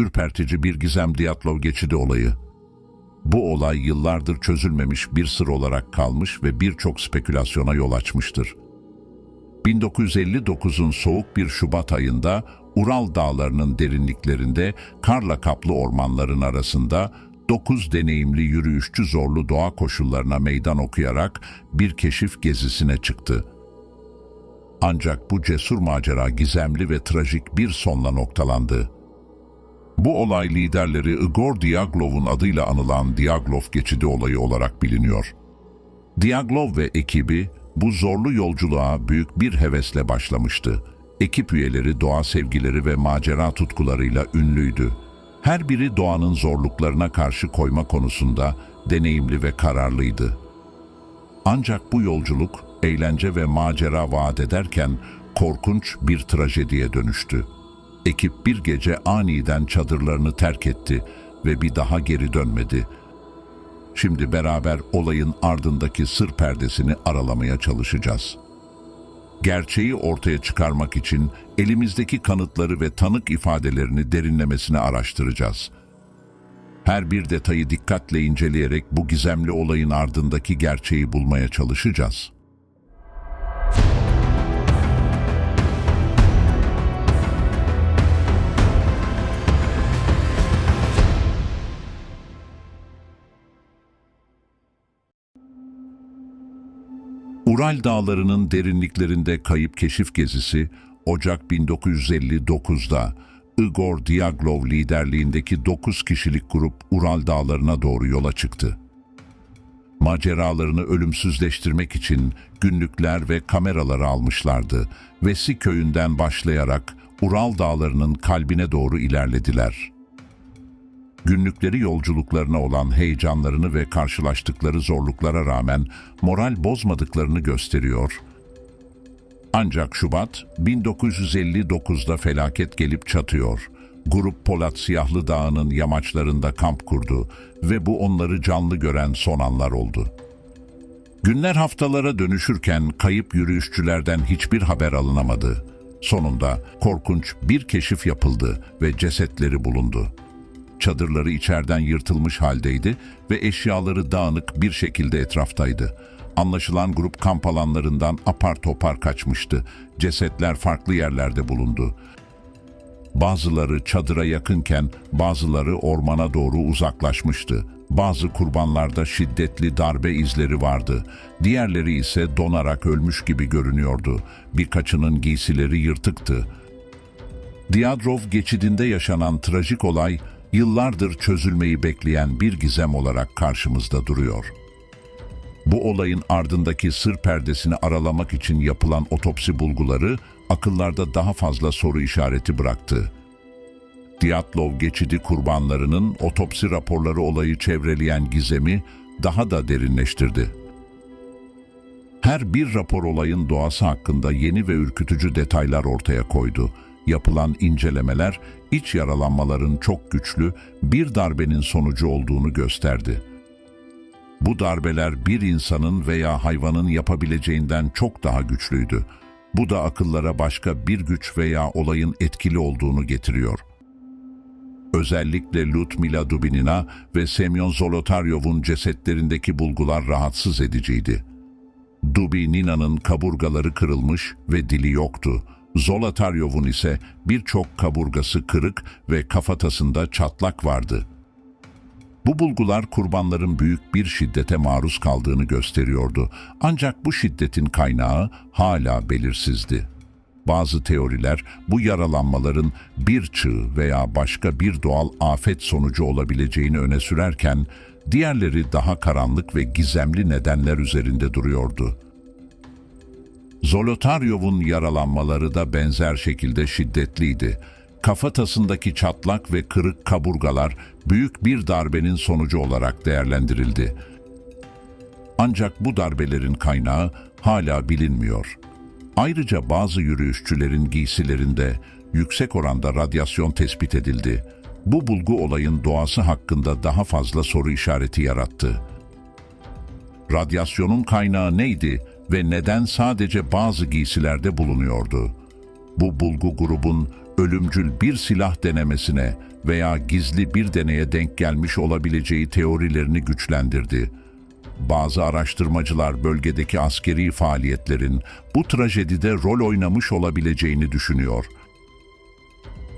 ürpertici bir gizem Diyatlov geçidi olayı. Bu olay yıllardır çözülmemiş bir sır olarak kalmış ve birçok spekülasyona yol açmıştır. 1959'un soğuk bir Şubat ayında Ural dağlarının derinliklerinde karla kaplı ormanların arasında 9 deneyimli yürüyüşçü zorlu doğa koşullarına meydan okuyarak bir keşif gezisine çıktı. Ancak bu cesur macera gizemli ve trajik bir sonla noktalandı. Bu olay liderleri Igor Diaglov'un adıyla anılan Diaglov geçidi olayı olarak biliniyor. Diaglov ve ekibi bu zorlu yolculuğa büyük bir hevesle başlamıştı. Ekip üyeleri doğa sevgileri ve macera tutkularıyla ünlüydü. Her biri doğanın zorluklarına karşı koyma konusunda deneyimli ve kararlıydı. Ancak bu yolculuk eğlence ve macera vaat ederken korkunç bir trajediye dönüştü. Ekip bir gece aniden çadırlarını terk etti ve bir daha geri dönmedi. Şimdi beraber olayın ardındaki sır perdesini aralamaya çalışacağız. Gerçeği ortaya çıkarmak için elimizdeki kanıtları ve tanık ifadelerini derinlemesine araştıracağız. Her bir detayı dikkatle inceleyerek bu gizemli olayın ardındaki gerçeği bulmaya çalışacağız. Ural Dağları'nın derinliklerinde kayıp keşif gezisi Ocak 1959'da Igor Diaglov liderliğindeki 9 kişilik grup Ural Dağları'na doğru yola çıktı. Maceralarını ölümsüzleştirmek için günlükler ve kameraları almışlardı. Vesi köyünden başlayarak Ural Dağları'nın kalbine doğru ilerlediler. Günlükleri yolculuklarına olan heyecanlarını ve karşılaştıkları zorluklara rağmen moral bozmadıklarını gösteriyor. Ancak Şubat 1959'da felaket gelip çatıyor. Grup Polat Siyahlı Dağı'nın yamaçlarında kamp kurdu ve bu onları canlı gören son anlar oldu. Günler haftalara dönüşürken kayıp yürüyüşçülerden hiçbir haber alınamadı. Sonunda korkunç bir keşif yapıldı ve cesetleri bulundu. Çadırları içeriden yırtılmış haldeydi ve eşyaları dağınık bir şekilde etraftaydı. Anlaşılan grup kamp alanlarından apar topar kaçmıştı. Cesetler farklı yerlerde bulundu. Bazıları çadıra yakınken bazıları ormana doğru uzaklaşmıştı. Bazı kurbanlarda şiddetli darbe izleri vardı. Diğerleri ise donarak ölmüş gibi görünüyordu. Birkaçının giysileri yırtıktı. Diadrov geçidinde yaşanan trajik olay yıllardır çözülmeyi bekleyen bir gizem olarak karşımızda duruyor. Bu olayın ardındaki sır perdesini aralamak için yapılan otopsi bulguları akıllarda daha fazla soru işareti bıraktı. Diatlov geçidi kurbanlarının otopsi raporları olayı çevreleyen gizemi daha da derinleştirdi. Her bir rapor olayın doğası hakkında yeni ve ürkütücü detaylar ortaya koydu. Yapılan incelemeler iç yaralanmaların çok güçlü bir darbenin sonucu olduğunu gösterdi. Bu darbeler bir insanın veya hayvanın yapabileceğinden çok daha güçlüydü. Bu da akıllara başka bir güç veya olayın etkili olduğunu getiriyor. Özellikle Ludmila Dubinina ve Semyon Zolotaryov'un cesetlerindeki bulgular rahatsız ediciydi. Dubinina'nın kaburgaları kırılmış ve dili yoktu. Zolotaryov'un ise birçok kaburgası kırık ve kafatasında çatlak vardı. Bu bulgular kurbanların büyük bir şiddete maruz kaldığını gösteriyordu. Ancak bu şiddetin kaynağı hala belirsizdi. Bazı teoriler bu yaralanmaların bir çığ veya başka bir doğal afet sonucu olabileceğini öne sürerken, diğerleri daha karanlık ve gizemli nedenler üzerinde duruyordu. Zolotaryov'un yaralanmaları da benzer şekilde şiddetliydi. Kafatasındaki çatlak ve kırık kaburgalar büyük bir darbenin sonucu olarak değerlendirildi. Ancak bu darbelerin kaynağı hala bilinmiyor. Ayrıca bazı yürüyüşçülerin giysilerinde yüksek oranda radyasyon tespit edildi. Bu bulgu olayın doğası hakkında daha fazla soru işareti yarattı. Radyasyonun kaynağı neydi ve neden sadece bazı giysilerde bulunuyordu? Bu bulgu grubun ölümcül bir silah denemesine veya gizli bir deneye denk gelmiş olabileceği teorilerini güçlendirdi. Bazı araştırmacılar bölgedeki askeri faaliyetlerin bu trajedide rol oynamış olabileceğini düşünüyor.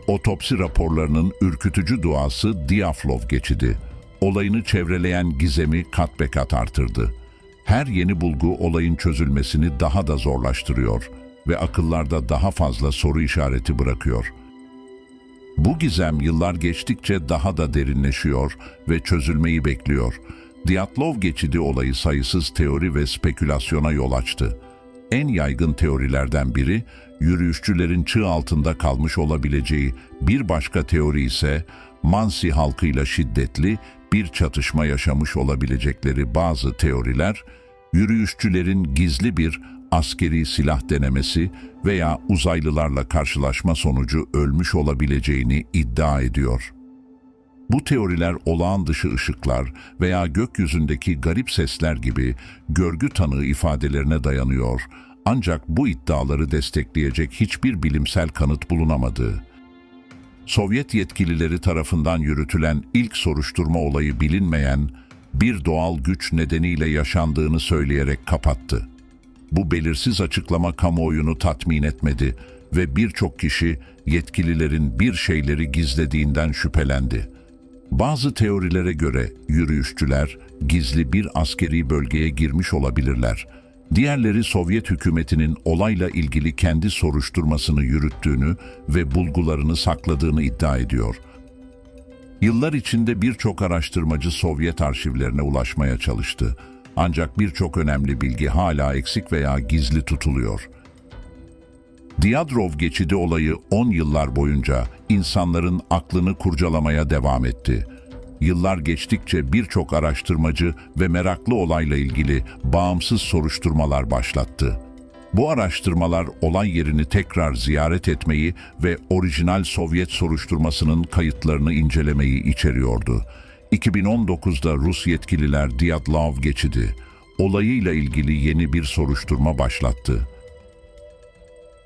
Otopsi raporlarının ürkütücü duası Diyaflov geçidi. Olayını çevreleyen gizemi kat be kat artırdı. Her yeni bulgu olayın çözülmesini daha da zorlaştırıyor ve akıllarda daha fazla soru işareti bırakıyor. Bu gizem yıllar geçtikçe daha da derinleşiyor ve çözülmeyi bekliyor. Diatlov geçidi olayı sayısız teori ve spekülasyona yol açtı. En yaygın teorilerden biri, yürüyüşçülerin çığ altında kalmış olabileceği, bir başka teori ise Mansi halkıyla şiddetli bir çatışma yaşamış olabilecekleri bazı teoriler, yürüyüşçülerin gizli bir askeri silah denemesi veya uzaylılarla karşılaşma sonucu ölmüş olabileceğini iddia ediyor. Bu teoriler olağan dışı ışıklar veya gökyüzündeki garip sesler gibi görgü tanığı ifadelerine dayanıyor ancak bu iddiaları destekleyecek hiçbir bilimsel kanıt bulunamadı. Sovyet yetkilileri tarafından yürütülen ilk soruşturma olayı bilinmeyen bir doğal güç nedeniyle yaşandığını söyleyerek kapattı. Bu belirsiz açıklama kamuoyunu tatmin etmedi ve birçok kişi yetkililerin bir şeyleri gizlediğinden şüphelendi. Bazı teorilere göre yürüyüşçüler gizli bir askeri bölgeye girmiş olabilirler. Diğerleri Sovyet hükümetinin olayla ilgili kendi soruşturmasını yürüttüğünü ve bulgularını sakladığını iddia ediyor. Yıllar içinde birçok araştırmacı Sovyet arşivlerine ulaşmaya çalıştı. Ancak birçok önemli bilgi hala eksik veya gizli tutuluyor. Diyadrov geçidi olayı 10 yıllar boyunca insanların aklını kurcalamaya devam etti. Yıllar geçtikçe birçok araştırmacı ve meraklı olayla ilgili bağımsız soruşturmalar başlattı. Bu araştırmalar olay yerini tekrar ziyaret etmeyi ve orijinal Sovyet soruşturmasının kayıtlarını incelemeyi içeriyordu. 2019'da Rus yetkililer Dyatlov geçidi, olayıyla ilgili yeni bir soruşturma başlattı.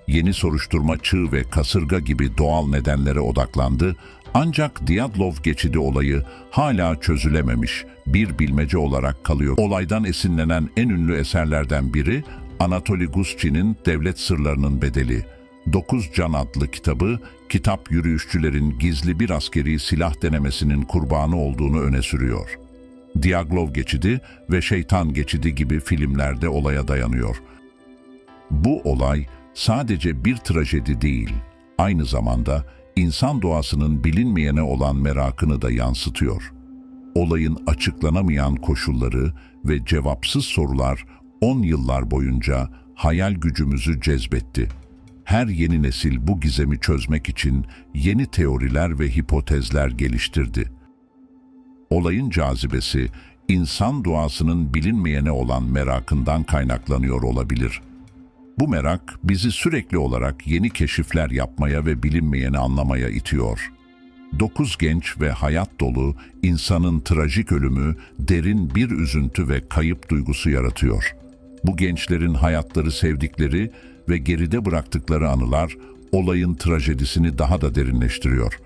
Yeni soruşturma çığ ve kasırga gibi doğal nedenlere odaklandı ancak Dyatlov geçidi olayı hala çözülememiş bir bilmece olarak kalıyor. Olaydan esinlenen en ünlü eserlerden biri Anatoly Gusçi'nin Devlet Sırlarının Bedeli. Dokuz Can adlı kitabı, kitap yürüyüşçülerin gizli bir askeri silah denemesinin kurbanı olduğunu öne sürüyor. Diaglov geçidi ve Şeytan geçidi gibi filmlerde olaya dayanıyor. Bu olay sadece bir trajedi değil, aynı zamanda insan doğasının bilinmeyene olan merakını da yansıtıyor. Olayın açıklanamayan koşulları ve cevapsız sorular 10 yıllar boyunca hayal gücümüzü cezbetti. Her yeni nesil bu gizemi çözmek için yeni teoriler ve hipotezler geliştirdi. Olayın cazibesi, insan doğasının bilinmeyene olan merakından kaynaklanıyor olabilir. Bu merak bizi sürekli olarak yeni keşifler yapmaya ve bilinmeyeni anlamaya itiyor. Dokuz genç ve hayat dolu insanın trajik ölümü derin bir üzüntü ve kayıp duygusu yaratıyor. Bu gençlerin hayatları sevdikleri ve geride bıraktıkları anılar olayın trajedisini daha da derinleştiriyor.